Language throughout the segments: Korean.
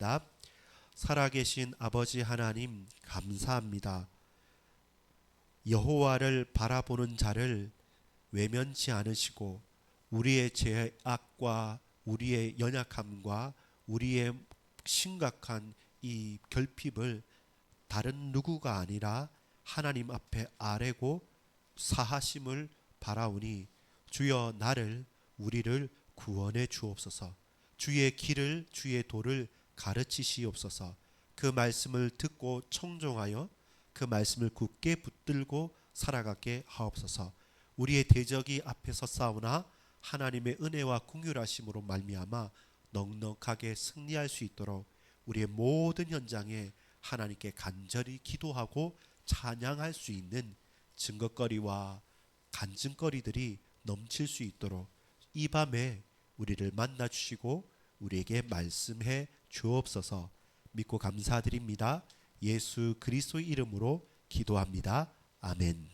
답. 살아계신 아버지 하나님 감사합니다. 여호와를 바라보는 자를 외면치 않으시고 우리의 죄악과 우리의 연약함과 우리의 심각한 이 결핍을 다른 누구가 아니라 하나님 앞에 아뢰고 사하심을 바라오니 주여 나를 우리를 구원해 주옵소서 주의 길을 주의 도를 가르치시옵소서. 그 말씀을 듣고 청종하여 그 말씀을 굳게 붙들고 살아가게 하옵소서. 우리의 대적이 앞에서 싸우나 하나님의 은혜와 궁휼하심으로 말미암아 넉넉하게 승리할 수 있도록 우리의 모든 현장에 하나님께 간절히 기도하고 찬양할 수 있는 증거거리와 간증거리들이 넘칠 수 있도록 이 밤에 우리를 만나 주시고 우리에게 말씀해 주옵소서 믿고 감사드립니다. 예수 그리스도의 이름으로 기도합니다. 아멘.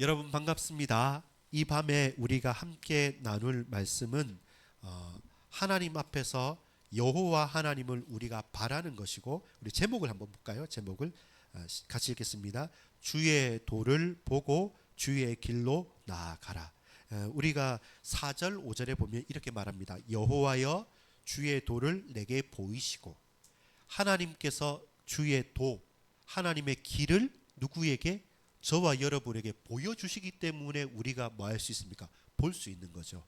여러분 반갑습니다. 이 밤에 우리가 함께 나눌 말씀은 어, 하나님 앞에서 여호와 하나님을 우리가 바라는 것이고 우리 제목을 한번 볼까요? 제목을 어, 시- 같이 읽겠습니다. 주의 도를 보고 주의 길로 나아가라. 어, 우리가 4절 5절에 보면 이렇게 말합니다. 여호와여 주의 도를 내게 보이시고 하나님께서 주의 도 하나님의 길을 누구에게 저와 여러분에게 보여주시기 때문에 우리가 뭐 할 수 있습니까? 볼 수 있는 거죠.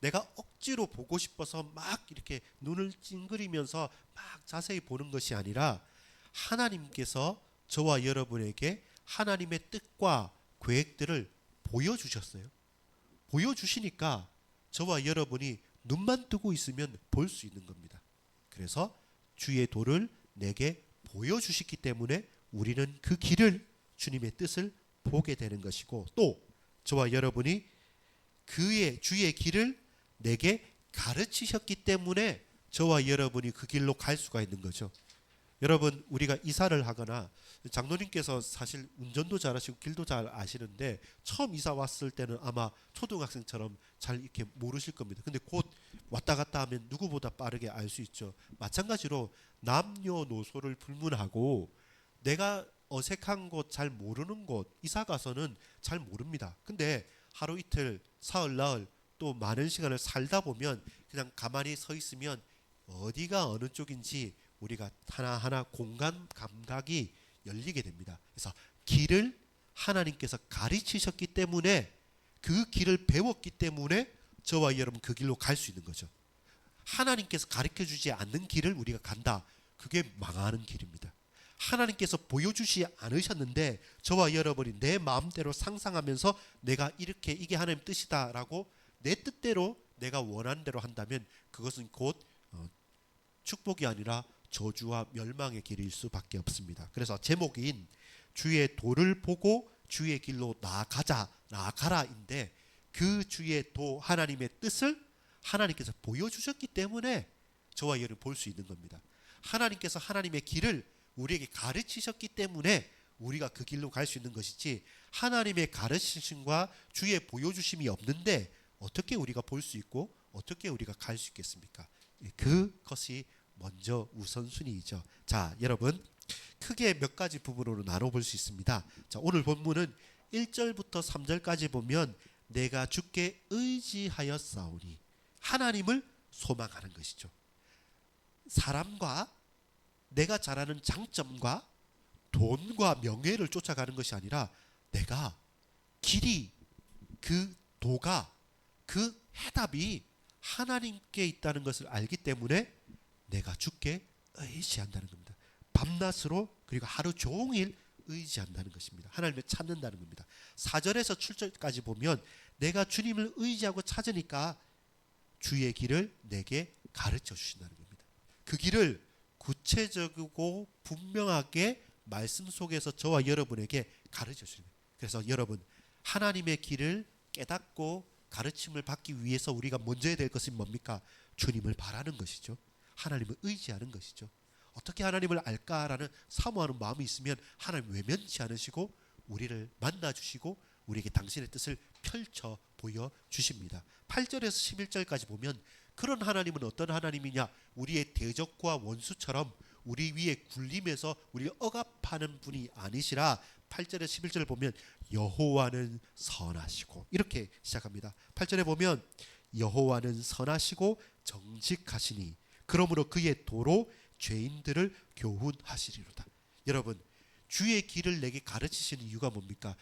내가 억지로 보고 싶어서 막 이렇게 눈을 찡그리면서 막 자세히 보는 것이 아니라 하나님께서 저와 여러분에게 하나님의 뜻과 계획들을 보여주셨어요. 보여주시니까 저와 여러분이 눈만 뜨고 있으면 볼 수 있는 겁니다. 그래서 주의 도를 내게 보여주시기 때문에 우리는 그 길을 주님의 뜻을 보게 되는 것이고 또 저와 여러분이 그의 주의 길을 내게 가르치셨기 때문에 저와 여러분이 그 길로 갈 수가 있는 거죠. 여러분 우리가 이사를 하거나 장로님께서 사실 운전도 잘하시고 길도 잘 아시는데 처음 이사 왔을 때는 아마 초등학생처럼 잘 이렇게 모르실 겁니다. 근데 곧 왔다 갔다 하면 누구보다 빠르게 알 수 있죠. 마찬가지로 남녀노소를 불문하고 내가 어색한 곳 잘 모르는 곳 이사 가서는 잘 모릅니다. 근데 하루 이틀 사흘 나흘 또 많은 시간을 살다 보면 그냥 가만히 서 있으면 어디가 어느 쪽인지 우리가 하나하나 공간 감각이 열리게 됩니다. 그래서 길을 하나님께서 가르치셨기 때문에 그 길을 배웠기 때문에 저와 여러분 그 길로 갈 수 있는 거죠. 하나님께서 가르쳐 주지 않는 길을 우리가 간다. 그게 망하는 길입니다. 하나님께서 보여주지 않으셨는데 저와 여러분이 내 마음대로 상상하면서 내가 이렇게 이게 하나님 뜻이다라고 내 뜻대로 내가 원하는 대로 한다면 그것은 곧 어, 축복이 아니라 저주와 멸망의 길일 수밖에 없습니다. 그래서 제목인 주의 도를 보고 주의 길로 나아가자 나아가라인데 그 주의 도 하나님의 뜻을 하나님께서 보여주셨기 때문에 저와 여러분 볼 수 있는 겁니다. 하나님께서 하나님의 길을 우리에게 가르치셨기 때문에 우리가 그 길로 갈 수 있는 것이지 하나님의 가르치심과 주의 보여주심이 없는데 어떻게 우리가 볼 수 있고 어떻게 우리가 갈 수 있겠습니까? 예, 그것이 먼저 우선순위이죠. 자, 여러분 크게 몇 가지 부분으로 나눠 볼 수 있습니다. 자, 오늘 본문은 1절부터 3절까지 보면 내가 주께 의지하였사오니 하나님을 소망하는 것이죠. 사람과 내가 잘하는 장점과 돈과 명예를 쫓아가는 것이 아니라 내가 길이 그 도가 그 해답이 하나님께 있다는 것을 알기 때문에 내가 주께 의지한다는 겁니다. 밤낮으로 그리고 하루 종일 의지한다는 것입니다. 하나님을 찾는다는 겁니다. 4절에서 7절까지 보면 내가 주님을 의지하고 찾으니까 주의 길을 내게 가르쳐 주신다는 겁니다. 그 길을 구체적이고 분명하게 말씀 속에서 저와 여러분에게 가르쳐 거예요. 그래서 여러분 하나님의 길을 깨닫고 가르침을 받기 위해서 우리가 먼저 해야 될 것은 뭡니까? 주님을 바라는 것이죠. 하나님을 의지하는 것이죠. 어떻게 하나님을 알까라는 사모하는 마음이 있으면 하나님 외면치 않으시고 우리를 만나 주시고 우리에게 당신의 뜻을 펼쳐 보여 주십니다. 8절에서 11절까지 보면 그런 하나님은 어떤 하나님이냐? 우리의 대적과 원수처럼 우리 위에 굴림해서 우리를 억압하는 분이 아니시라 8절에 11절을 보면 여호와는 선하시고 이렇게 시작합니다. 8절에 보면 여호와는 선하시고 정직하시니 그러므로 그의 도로 죄인들을 교훈하시리로다. 여러분 주의 길을 내게 가르치시는 이유가 뭡니까?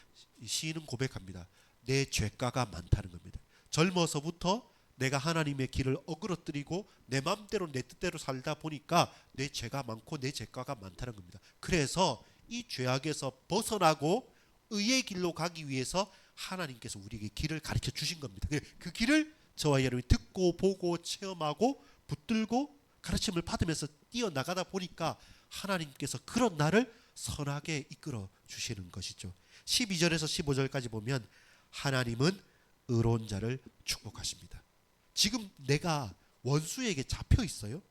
시인은 고백합니다. 내 죄가가 많다는 겁니다. 젊어서부터 내가 하나님의 길을 어그러뜨리고 내 마음대로 내 뜻대로 살다 보니까 내 죄가 많고 내 죄가가 많다는 겁니다. 그래서 이 죄악에서 벗어나고 의의 길로 가기 위해서 하나님께서 우리에게 길을 가르쳐 주신 겁니다. 그 길을 저와 여러분이 듣고 보고 체험하고 붙들고 가르침을 받으면서 뛰어 나가다 보니까 하나님께서 그런 나를 선하게 이끌어 주시는 것이죠. 12절에서 15절까지 보면 하나님은 의로운 자를 축복하십니다. 지금 내가 원수에게 잡혀 있어요.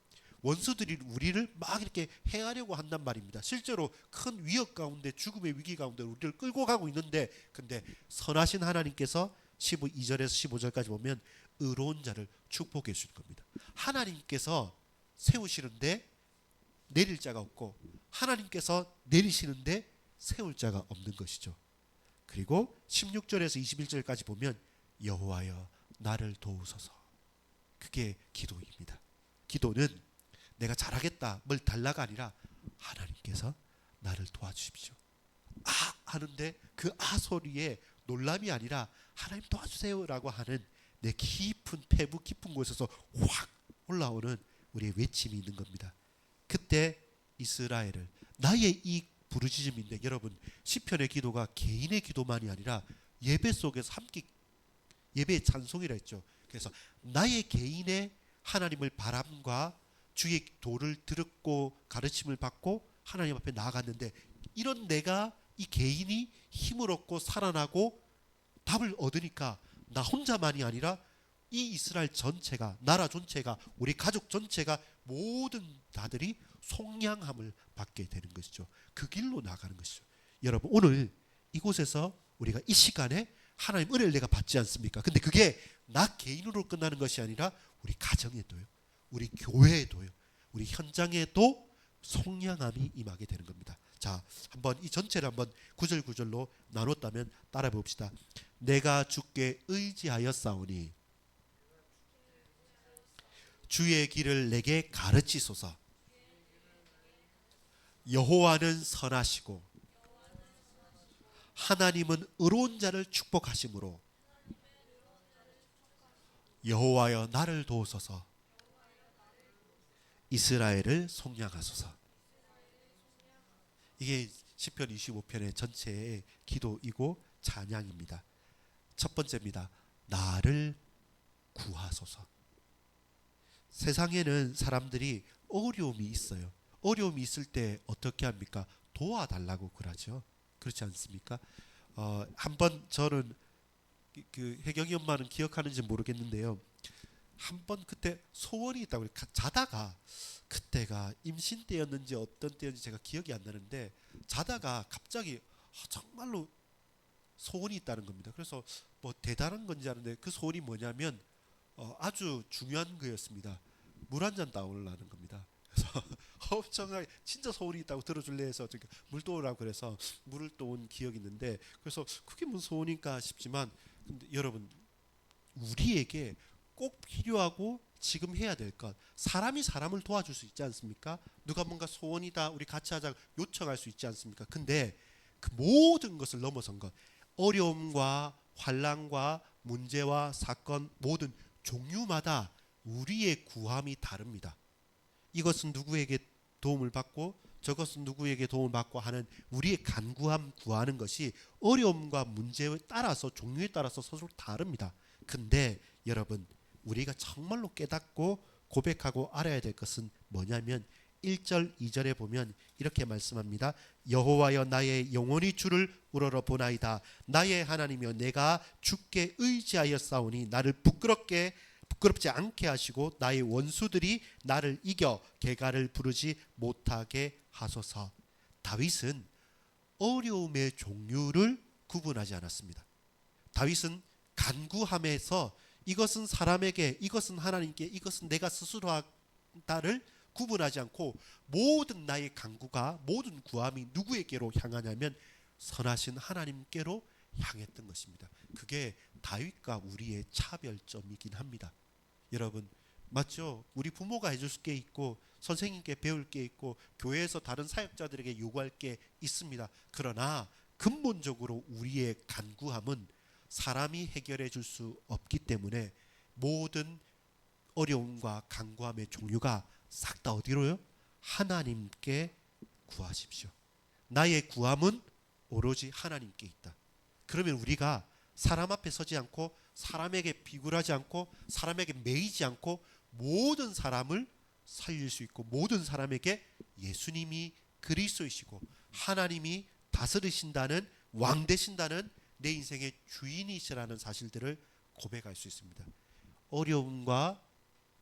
원수들이 우리를 막 이렇게 해하려고 한단 말입니다. 실제로 큰 위협 가운데 죽음의 위기 가운데 우리를 끌고 가고 있는데 근데 선하신 하나님께서 12절에서 15절까지 보면 의로운 자를 축복해 주실 겁니다. 하나님께서 세우시는데 내릴 자가 없고 하나님께서 내리시는데 세울 자가 없는 것이죠. 그리고 16절에서 21절까지 보면 여호와여 나를 도우소서. 그게 기도입니다. 기도는 내가 잘하겠다 뭘 달라가 아니라 하나님께서 나를 도와주십시오. 아 하는데 그 아 소리에 놀람이 아니라 하나님 도와주세요라고 하는 내 깊은 폐부 깊은 곳에서 확 올라오는 우리의 외침이 있는 겁니다. 그때 이스라엘을 나의 이 부르짖음인데 여러분 시편의 기도가 개인의 기도만이 아니라 예배 속에서 함께 예배의 찬송이라 했죠. 그래서 나의 개인의 하나님을 바람과 주의 도를 들었고 가르침을 받고 하나님 앞에 나아갔는데 이런 내가 이 개인이 힘을 얻고 살아나고 답을 얻으니까 나 혼자만이 아니라 이 이스라엘 전체가 나라 전체가 우리 가족 전체가 모든 다들이 속량함을 받게 되는 것이죠. 그 길로 나가는 것이죠. 여러분 오늘 이곳에서 우리가 이 시간에 하나님 은혜를 내가 받지 않습니까? 근데 그게 나 개인으로 끝나는 것이 아니라 우리 가정에도요. 우리 교회에도요. 우리 현장에도 속량함이 임하게 되는 겁니다. 자, 한번 이 전체를 한번 구절 구절로 나눴다면 따라 봅시다. 내가 주께 의지하여 싸우니 주의 길을 내게 가르치소서. 여호와는 선하시고 하나님은 의로운 자를 축복하심으로 여호와여 나를 도우소서. 이스라엘을 속량하소서. 이게 시편 25편의 전체의 기도이고 찬양입니다. 첫 번째입니다. 나를 구하소서. 세상에는 사람들이 어려움이 있어요. 어려움이 있을 때 어떻게 합니까? 도와달라고 그러죠. 그렇지 않습니까? 어, 한번 저는 그- 그 혜경이 엄마는 기억하는지 모르겠는데요. 한 번 그때 소원이 있다고 가- 자다가 그때가 임신 때였는지 어떤 때였는지 제가 기억이 안 나는데 자다가 갑자기 아, 정말로 소원이 있다는 겁니다. 그래서 뭐 대단한 건지 아는데 그 소원이 뭐냐면 어, 아주 중요한 거였습니다. 물 한 잔 따오려는 겁니다. 그래서 엄청나게 진짜 소원이 있다고 들어줄래 해서 물 떠오라고 그래서 물을 떠온 기억이 있는데 그래서 그게 무슨 소원인가 싶지만 근데 여러분 우리에게 꼭 필요하고 지금 해야 될 것 사람이 사람을 도와줄 수 있지 않습니까? 누가 뭔가 소원이다 우리 같이 하자 요청할 수 있지 않습니까? 근데 그 모든 것을 넘어선 것 어려움과 환란과 문제와 사건 모든 종류마다 우리의 구함이 다릅니다. 이것은 누구에게 도움을 받고 저것은 누구에게 도움을 받고 하는 우리의 간구함 구하는 것이 어려움과 문제에 따라서 종류에 따라서 서로 다릅니다. 근데 여러분 우리가 정말로 깨닫고 고백하고 알아야 될 것은 뭐냐면 1절 2절에 보면 이렇게 말씀합니다. 여호와여 나의 영혼이 주를 우러러 보나이다. 나의 하나님이여 내가 주께 의지하여 싸우니 나를 부끄럽게 부끄럽지 않게 하시고 나의 원수들이 나를 이겨 개가를 부르지 못하게 하소서. 다윗은 어려움의 종류를 구분하지 않았습니다. 다윗은 간구함에서 이것은 사람에게 이것은 하나님께 이것은 내가 스스로 한다를 구분하지 않고 모든 나의 강구가 모든 구함이 누구에게로 향하냐면 선하신 하나님께로 향했던 것입니다. 그게 다윗과 우리의 차별점이긴 합니다. 여러분 맞죠? 우리 부모가 해줄 게 있고 선생님께 배울 게 있고 교회에서 다른 사역자들에게 요구할 게 있습니다. 그러나 근본적으로 우리의 간구함은 사람이 해결해 줄 수 없기 때문에 모든 어려움과 간구함의 종류가 싹 다 어디로요? 하나님께 구하십시오. 나의 구함은 오로지 하나님께 있다. 그러면 우리가 사람 앞에 서지 않고 사람에게 비굴하지 않고 사람에게 매이지 않고 모든 사람을 살릴 수 있고 모든 사람에게 예수님이 그리스도이시고 하나님이 다스리신다는 왕 되신다는 내 인생의 주인이시라는 사실들을 고백할 수 있습니다. 어려움과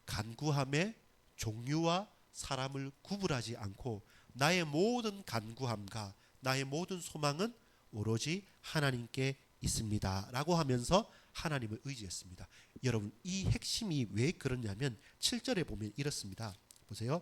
간구함의 종류와 사람을 구분하지 않고 나의 모든 간구함과 나의 모든 소망은 오로지 하나님께 있습니다 라고 하면서 하나님을 의지했습니다. 여러분 이 핵심이 왜 그러냐면 7절에 보면 이렇습니다. 보세요.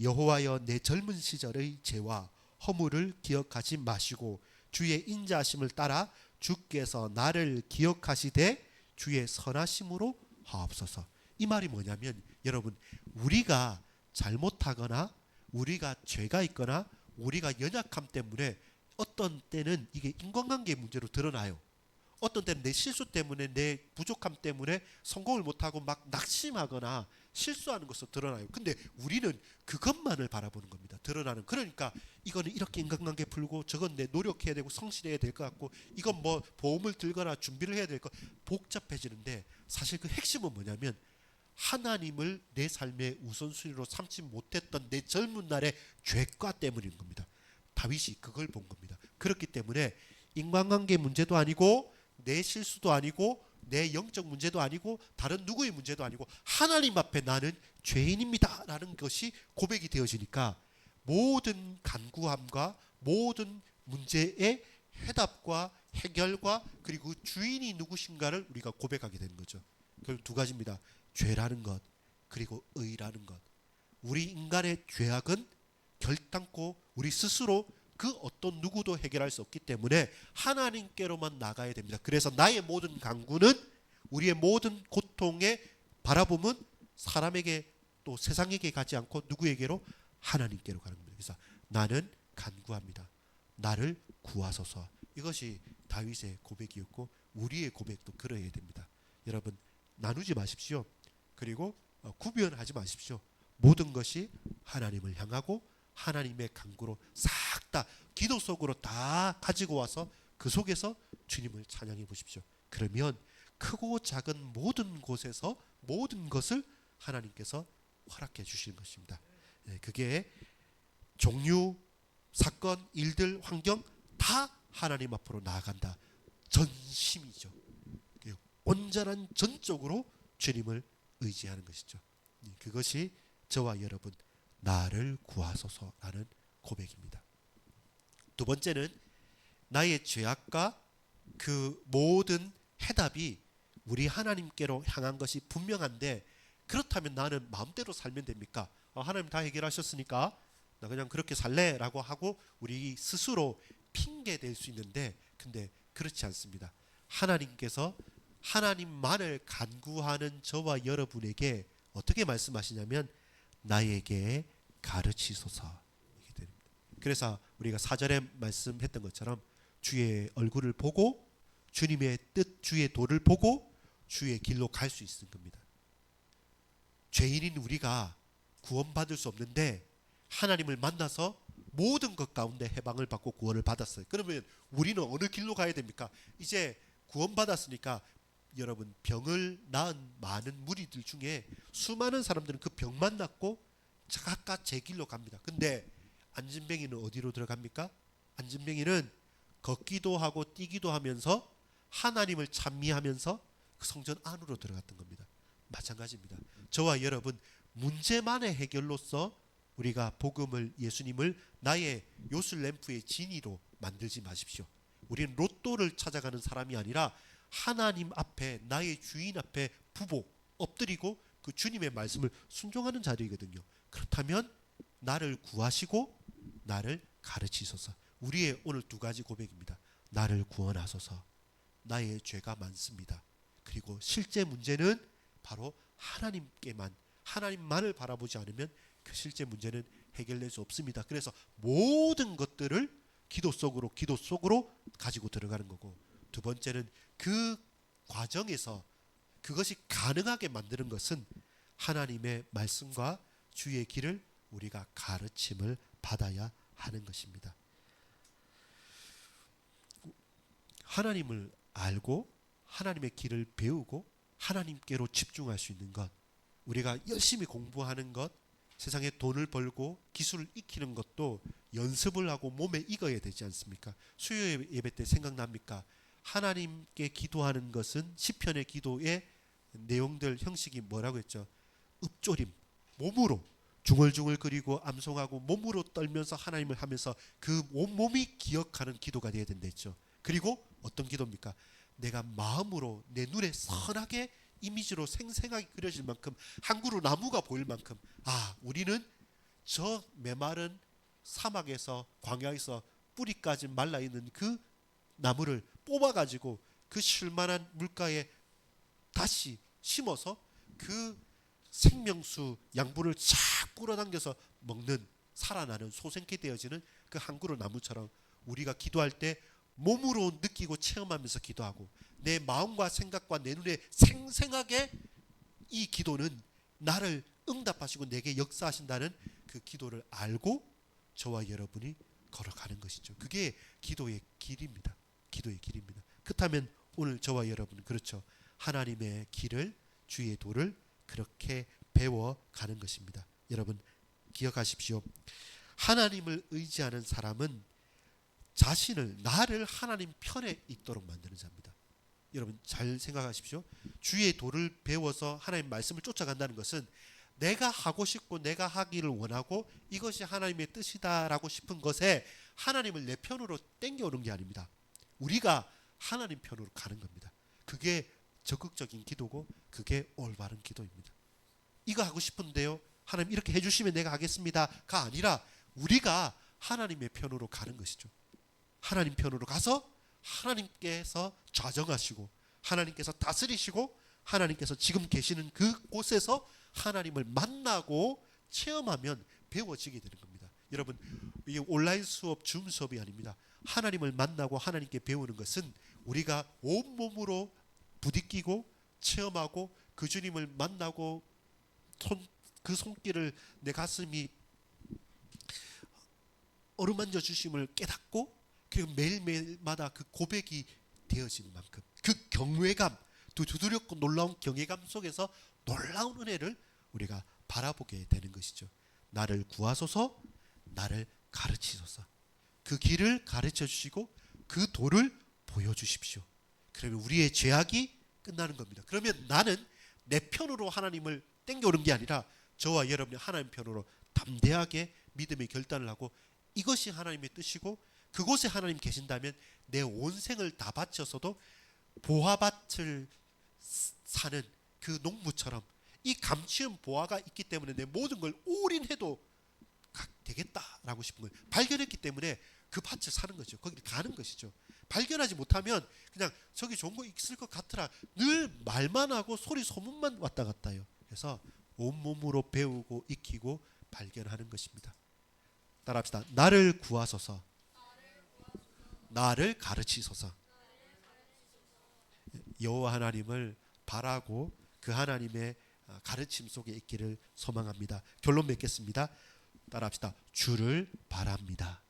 여호와여 내 젊은 시절의 죄와 허물을 기억하지 마시고 주의 인자하심을 따라 주께서 나를 기억하시되 주의 선하심으로 하옵소서. 이 말이 뭐냐면 여러분 우리가 잘못하거나 우리가 죄가 있거나 우리가 연약함 때문에 어떤 때는 이게 인간관계 문제로 드러나요. 어떤 때는 내 실수 때문에 내 부족함 때문에 성공을 못하고 막 낙심하거나 실수하는 것으로 드러나요. 근데 우리는 그것만을 바라보는 겁니다. 드러나는. 그러니까 이거는 이렇게 인간관계 풀고 저건 내 노력해야 되고 성실해야 될 것 같고 이건 뭐 보험을 들거나 준비를 해야 될 것 복잡해지는데 사실 그 핵심은 뭐냐면 하나님을 내 삶의 우선순위로 삼지 못했던 내 젊은 날의 죄과 때문인 겁니다. 다윗이 그걸 본 겁니다. 그렇기 때문에 인간관계 문제도 아니고 내 실수도 아니고 내 영적 문제도 아니고 다른 누구의 문제도 아니고 하나님 앞에 나는 죄인입니다라는 것이 고백이 되어지니까 모든 간구함과 모든 문제의 해답과 해결과 그리고 주인이 누구신가를 우리가 고백하게 되는 거죠. 결국 두 가지입니다. 죄라는 것 그리고 의라는 것. 우리 인간의 죄악은 결단코 우리 스스로 그 어떤 누구도 해결할 수 없기 때문에 하나님께로만 나가야 됩니다. 그래서 나의 모든 강구는 우리의 모든 고통의 바라봄은 사람에게 또 세상에게 가지 않고 누구에게로 하나님께로 가는 겁니다. 그래서 나는 간구합니다. 나를 구하소서. 이것이 다윗의 고백이었고 우리의 고백도 그러해야 됩니다. 여러분 나누지 마십시오. 그리고 어, 구별하지 마십시오. 모든 것이 하나님을 향하고 하나님의 강구로 싹 다 기도 속으로 다 가지고 와서 그 속에서 주님을 찬양해 보십시오. 그러면 크고 작은 모든 곳에서 모든 것을 하나님께서 허락해 주시는 것입니다. 네, 그게 종류, 사건, 일들, 환경 다 하나님 앞으로 나아간다. 전심이죠. 그 온전한 전적으로 주님을 의지하는 것이죠. 네, 그것이 저와 여러분 나를 구하소서라는 고백입니다. 두 번째는 나의 죄악과 그 모든 해답이 우리 하나님께로 향한 것이 분명한데 그렇다면 나는 마음대로 살면 됩니까? 어, 하나님 다 해결하셨으니까 나 그냥 그렇게 살래라고 하고 우리 스스로 핑계 댈 수 있는데 근데 그렇지 않습니다. 하나님께서 하나님만을 간구하는 저와 여러분에게 어떻게 말씀하시냐면 나에게 가르치소서. 그래서 우리가 사절에 말씀했던 것처럼 주의 얼굴을 보고 주님의 뜻, 주의 도를 보고 주의 길로 갈 수 있는 겁니다. 죄인인 우리가 구원받을 수 없는데 하나님을 만나서 모든 것 가운데 해방을 받고 구원을 받았어요. 그러면 우리는 어느 길로 가야 됩니까? 이제 구원받았으니까 여러분 병을 낳은 많은 무리들 중에 수많은 사람들은 그 병만 낫고 각각 제 길로 갑니다. 근데 안진뱅이는 어디로 들어갑니까? 안진뱅이는 걷기도 하고 뛰기도 하면서 하나님을 찬미하면서 그 성전 안으로 들어갔던 겁니다. 마찬가지입니다. 저와 여러분 문제만의 해결로서 우리가 복음을 예수님을 나의 요술 램프의 진이로 만들지 마십시오. 우리는 로또를 찾아가는 사람이 아니라 하나님 앞에 나의 주인 앞에 부복 엎드리고 그 주님의 말씀을 순종하는 자리이거든요. 그렇다면 나를 구하시고 나를 가르치소서. 우리의 오늘 두 가지 고백입니다. 나를 구원하소서. 나의 죄가 많습니다. 그리고 실제 문제는 바로 하나님께만 하나님만을 바라보지 않으면 그 실제 문제는 해결될 수 없습니다. 그래서 모든 것들을 기도 속으로 기도 속으로 가지고 들어가는 거고 두 번째는 그 과정에서 그것이 가능하게 만드는 것은 하나님의 말씀과 주의 길을 우리가 가르침을 받아야 하는 것입니다. 하나님을 알고 하나님의 길을 배우고 하나님께로 집중할 수 있는 것 우리가 열심히 공부하는 것 세상에 돈을 벌고 기술을 익히는 것도 연습을 하고 몸에 익어야 되지 않습니까? 수요 예배 때 생각납니까? 하나님께 기도하는 것은 시편의 기도의 내용들 형식이 뭐라고 했죠? 읍조림 몸으로 중얼중얼 그리고 암송하고 몸으로 떨면서 하나님을 하면서 그 온몸이 기억하는 기도가 되어야 된다 했죠. 그리고 어떤 기도입니까? 내가 마음으로 내 눈에 선하게 이미지로 생생하게 그려질 만큼 한 그루 나무가 보일 만큼 아 우리는 저 메마른 사막에서 광야에서 뿌리까지 말라 있는 그 나무를 뽑아 가지고 그 쉴만한 물가에 다시 심어서 그 생명수 양분을 쫙 끌어당겨서 먹는 살아나는 소생케 되어지는 그 한 그루 나무처럼 우리가 기도할 때 몸으로 느끼고 체험하면서 기도하고 내 마음과 생각과 내 눈에 생생하게 이 기도는 나를 응답하시고 내게 역사하신다는 그 기도를 알고 저와 여러분이 걸어가는 것이죠. 그게 기도의 길입니다. 기도의 길입니다. 그렇다면 오늘 저와 여러분 그렇죠. 하나님의 길을 주의 도를 그렇게 배워 가는 것입니다. 여러분 기억하십시오. 하나님을 의지하는 사람은 자신을 나를 하나님 편에 있도록 만드는 자입니다. 여러분 잘 생각하십시오. 주의 도를 배워서 하나님 말씀을 쫓아간다는 것은 내가 하고 싶고 내가 하기를 원하고 이것이 하나님의 뜻이다라고 싶은 것에 하나님을 내 편으로 땡겨오는 게 아닙니다. 우리가 하나님 편으로 가는 겁니다. 그게 적극적인 기도고 그게 올바른 기도입니다. 이거 하고 싶은데요. 하나님 이렇게 해주시면 내가 하겠습니다가 아니라 우리가 하나님의 편으로 가는 것이죠. 하나님 편으로 가서 하나님께서 좌정하시고 하나님께서 다스리시고 하나님께서 지금 계시는 그 곳에서 하나님을 만나고 체험하면 배워지게 되는 겁니다. 여러분 이 온라인 수업 줌 수업이 아닙니다. 하나님을 만나고 하나님께 배우는 것은 우리가 온 몸으로 부딪히고 체험하고 그 주님을 만나고 손, 그 손길을 내 가슴이 어루만져 주심을 깨닫고 그리고 매일매일마다 그 고백이 되어지는 만큼 그 경외감 또 두드럽고 놀라운 경외감 속에서 놀라운 은혜를 우리가 바라보게 되는 것이죠. 나를 구하소서 나를 가르치소서 그 길을 가르쳐 주시고 그 도를 보여 주십시오. 그러면 우리의 죄악이 끝나는 겁니다. 그러면 나는 내 편으로 하나님을 땡겨오는 게 아니라 저와 여러분이 하나님 편으로 담대하게 믿음의 결단을 하고 이것이 하나님의 뜻이고 그곳에 하나님 계신다면 내 온 생을 다 바쳐서도 보화밭을 사는 그 농부처럼 이 감추은 보화가 있기 때문에 내 모든 걸 올인해도 되겠다라고 싶은 거예요. 발견했기 때문에 그 밭을 사는 거죠. 거기를 가는 것이죠. 발견하지 못하면 그냥 저기 좋은 거 있을 것 같더라. 늘 말만 하고 소리 소문만 왔다 갔다 요. 그래서 온몸으로 배우고 익히고 발견하는 것입니다. 따라합시다. 나를 구하소서. 나를 가르치소서. 여호와 하나님을 바라고 그 하나님의 가르침 속에 있기를 소망합니다. 결론 맺겠습니다. 따라합시다. 주를 바랍니다.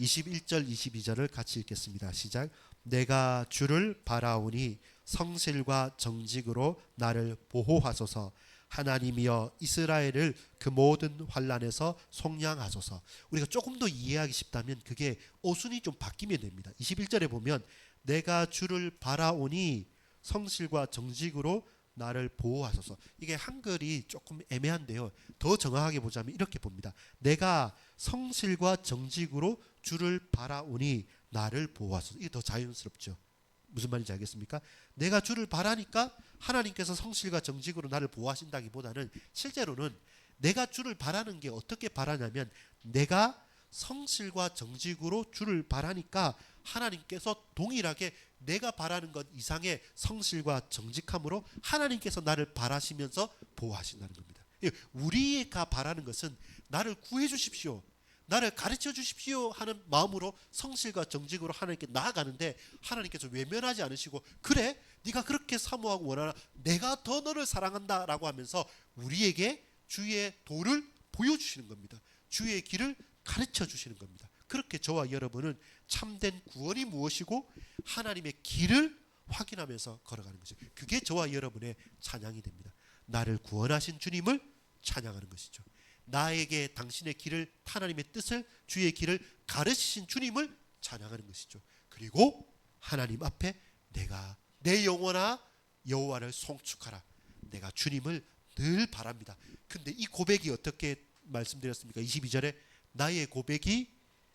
21절 22절을 같이 읽겠습니다. 시작. 내가 주를 바라오니 성실과 정직으로 나를 보호하소서. 하나님이여 이스라엘을 그 모든 환란에서 속량하소서. 우리가 조금 더 이해하기 쉽다면 그게 어순이 좀 바뀌면 됩니다. 21절에 보면 내가 주를 바라오니 성실과 정직으로 나를 보호하소서. 이게 한글이 조금 애매한데요. 더 정확하게 보자면 이렇게 봅니다. 내가 성실과 정직으로 주를 바라오니 나를 보호하소서. 이게 더 자연스럽죠. 무슨 말인지 알겠습니까? 내가 주를 바라니까 하나님께서 성실과 정직으로 나를 보호하신다기보다는 실제로는 내가 주를 바라는 게 어떻게 바라냐면 내가 성실과 정직으로 주를 바라니까 하나님께서 동일하게 내가 바라는 것 이상의 성실과 정직함으로 하나님께서 나를 바라시면서 보호하신다는 겁니다. 예, 우리가 바라는 것은 나를 구해 주십시오. 나를 가르쳐 주십시오 하는 마음으로 성실과 정직으로 하나님께 나아가는데 하나님께서 외면하지 않으시고 그래 네가 그렇게 사모하고 원하나 내가 더 너를 사랑한다라고 하면서 우리에게 주의 도를 보여주시는 겁니다. 주의 길을 가르쳐 주시는 겁니다. 그렇게 저와 여러분은 참된 구원이 무엇이고 하나님의 길을 확인하면서 걸어가는 것이 그게 저와 여러분의 찬양이 됩니다. 나를 구원하신 주님을 찬양하는 것이죠. 나에게 당신의 길을 하나님의 뜻을 주의 길을 가르치신 주님을 찬양하는 것이죠. 그리고 하나님 앞에 내가 내 영혼아 여호와를 송축하라. 내가 주님을 늘 바랍니다. 근데 이 고백이 어떻게 말씀드렸습니까? 22절에 나의 고백이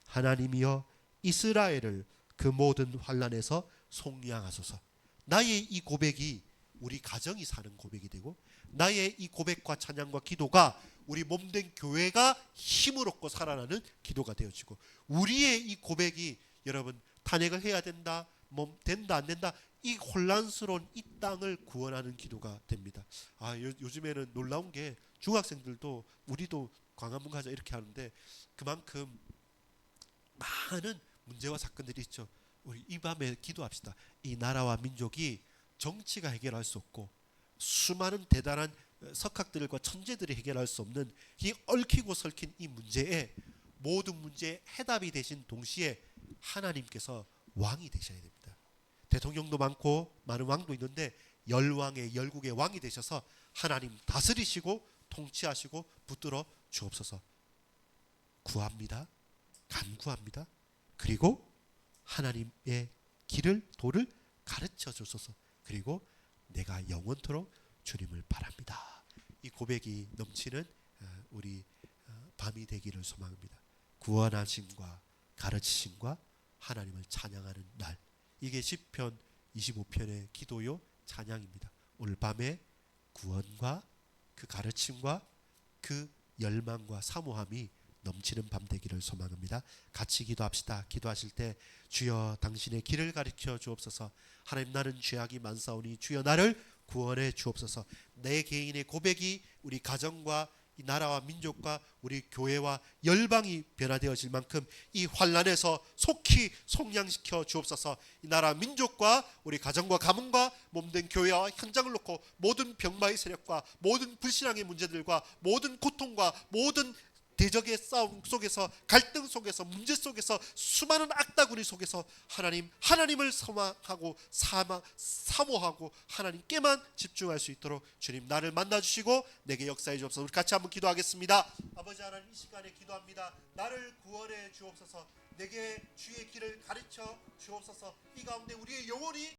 하나님이여 이스라엘을 그 모든 환란에서 속량하소서. 나의 이 고백이 우리 가정이 사는 고백이 되고 나의 이 고백과 찬양과 기도가 우리 몸된 교회가 힘을 얻고 살아나는 기도가 되어지고 우리의 이 고백이 여러분 탄핵을 해야 된다 몸 된다 안 된다 이 혼란스러운 이 땅을 구원하는 기도가 됩니다. 아 요, 요즘에는 놀라운 게 중학생들도 우리도 광화문 가자 이렇게 하는데 그만큼 많은 문제와 사건들이 있죠. 우리 이 밤에 기도합시다. 이 나라와 민족이 정치가 해결할 수 없고 수많은 대단한 석학들과 천재들이 해결할 수 없는 이 얽히고 설킨 이 문제에 모든 문제의 해답이 되신 동시에 하나님께서 왕이 되셔야 됩니다. 대통령도 많고 많은 왕도 있는데 열왕의 열국의 왕이 되셔서 하나님 다스리시고 통치하시고 붙들어 주옵소서. 구합니다. 간구합니다. 그리고 하나님의 길을 도를 가르쳐 주소서. 그리고 내가 영원토록 주님을 바랍니다. 이 고백이 넘치는 어, 우리 어, 밤이 되기를 소망합니다. 구원하심과 가르치심과 하나님을 찬양하는 날. 이게 시편 25편의 기도요 찬양입니다. 오늘 밤에 구원과 그 가르침과 그 열망과 사모함이 넘치는 밤 되기를 소망합니다. 같이 기도합시다. 기도하실 때 주여 당신의 길을 가르쳐 주옵소서. 하나님 나는 죄악이 많사오니 주여 나를 구원해 주옵소서. 내 개인의 고백이 우리 가정과 이 나라와 민족과 우리 교회와 열방이 변화되어질 만큼 이 환란에서 속히 속량시켜 주옵소서. 이 나라 민족과 우리 가정과 가문과 몸된 교회와 현장을 놓고 모든 병마의 세력과 모든 불신앙의 문제들과 모든 고통과 모든 대적의 싸움 속에서 갈등 속에서 문제 속에서 수많은 악다구리 속에서 하나님 하나님을 사망하고 사마, 사모하고 하나님께만 집중할 수 있도록 주님 나를 만나 주시고 내게 역사해 주옵소서. 우리 같이 한번 기도하겠습니다. 아버지 하나님 이 시간에 기도합니다. 나를 구원해 주옵소서. 내게 주의 길을 가르쳐 주옵소서. 이 가운데 우리의 영혼이